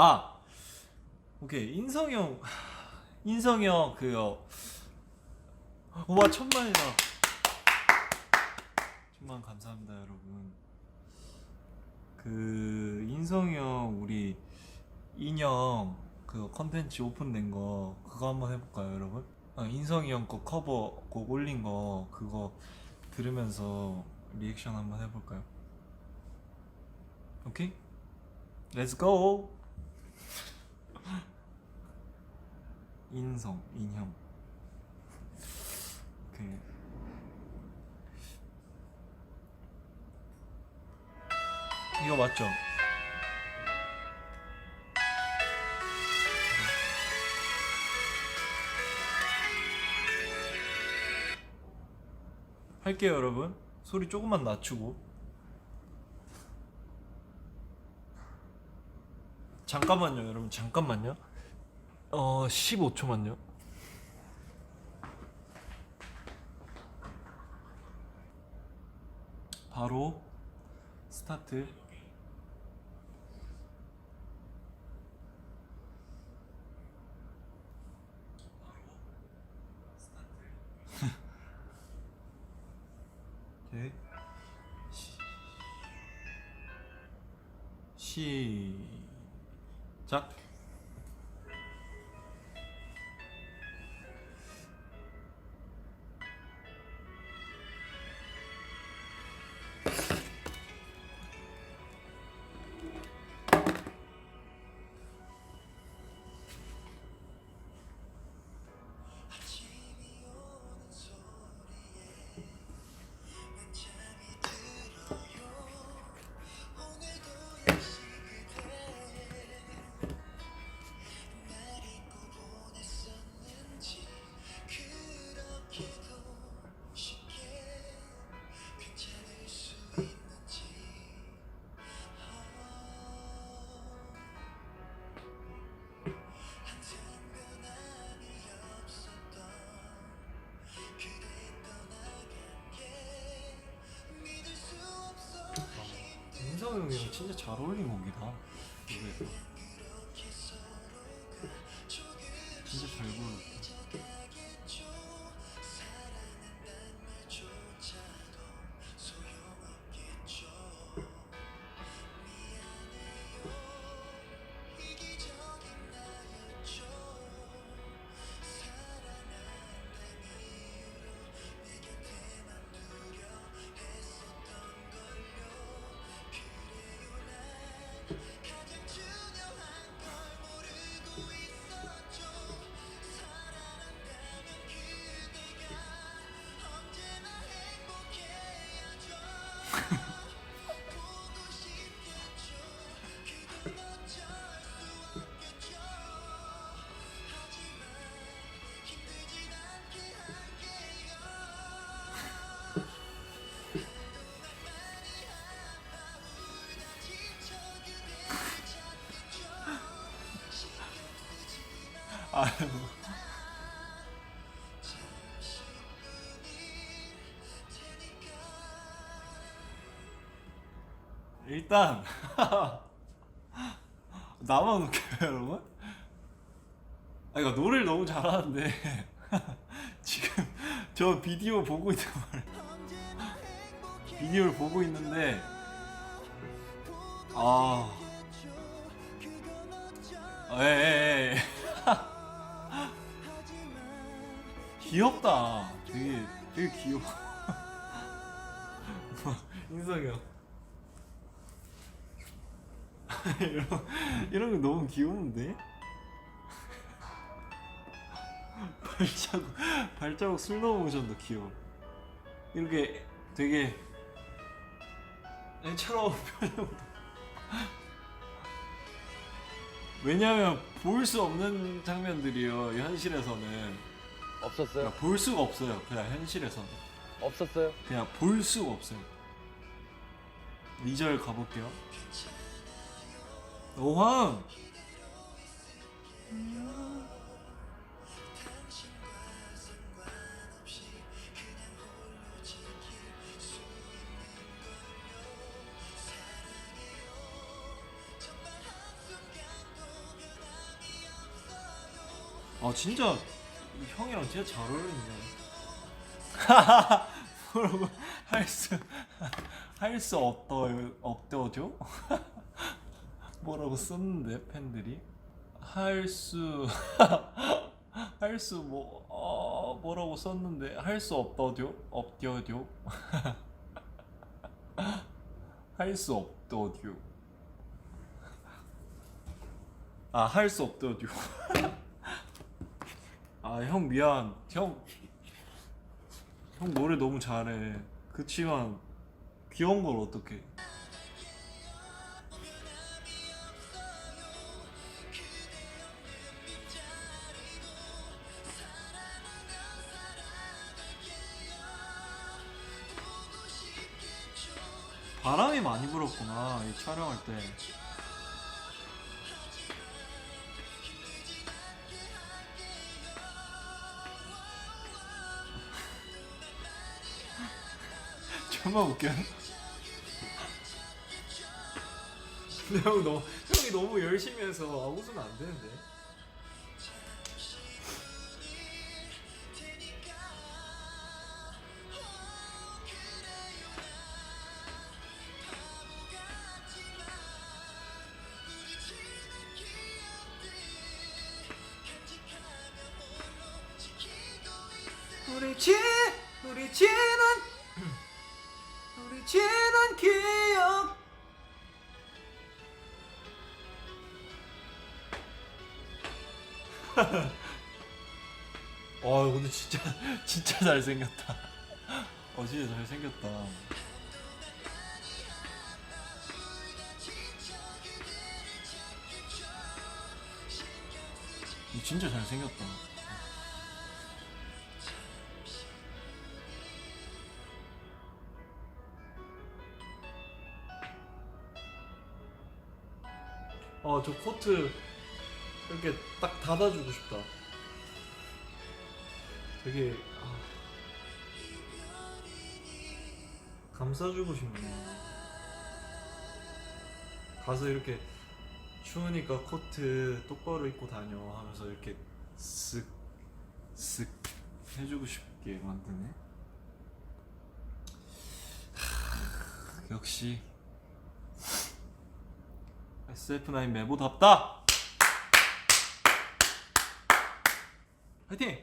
아 오케이 인성이 형 인성이 형 그요 와 천만이다 천만 감사합니다 여러분 그 인성이 형 우리 인형 그 컨텐츠 오픈된 거 그거 한번 해볼까요 여러분? 아, 인성이 형 거 커버 곡 올린 거 그거 들으면서 리액션 한번 해볼까요? 오케이? 렛츠 고! 인성, 인형. 그 이거 맞죠? 할게요 여러분. 소리 조금만 낮추고. 잠깐만요 여러분. 잠깐만요 어 15초만요. 바로 스타트. 시작 인성 형이랑 진짜 잘 어울린 곡이다. 이게 진짜 잘 불렀다 일단 나만 웃겨요 여러분? 아 이거 노래를 너무 잘하는데 지금 저 비디오 보고 있는 말 비디오를 보고 있는데 아. 에에에 귀엽다 되게 되게 귀여워 인성이 형 이런, 이런 거 너무 귀여운데? 발자국, 발자국 술 넣은 모션도 귀여워. 이렇게 되게 애처로운 표정도. 왜냐면 볼수 없는 장면들이요, 현실에서는. 없었어요? 그러니까 볼 수가 없어요, 그냥 현실에서는. 없었어요? 그냥 볼 수가 없어요. 2절 가볼게요. 오황! 아 진짜 이 형이랑 진짜 잘 어울리네. 뭐라고 할수 할 수 없더 없더죠? 뭐라고 썼는데 팬들이 할 수 할 수뭐 어, 뭐라고 썼는데 할 수 없더죠? 없더죠? 할 수 없더죠? 아할 수 없더죠? 아 형 미안. 형. 형 노래 너무 잘해. 그치만 귀여운 걸 어떡해. 바람이 많이 불었구나 이 촬영할 때 웃겨. 근데 형 너, 형이 너무 열심히 해서 아, 웃으면 안 되는데. 우리 지 우리 지는 우리 지난 기억. 와 근데 진짜 진짜 잘생겼다. 어 진짜 잘생겼다. 진짜 잘생겼다 어, 저 코트 이렇게 딱 닫아주고 싶다. 되게 아, 감싸주고 싶네. 가서 이렇게 추우니까 코트 똑바로 입고 다녀 하면서 이렇게 쓱쓱 해주고 싶게 만드네. 하, 역시 SF9 메보답다! 화이팅!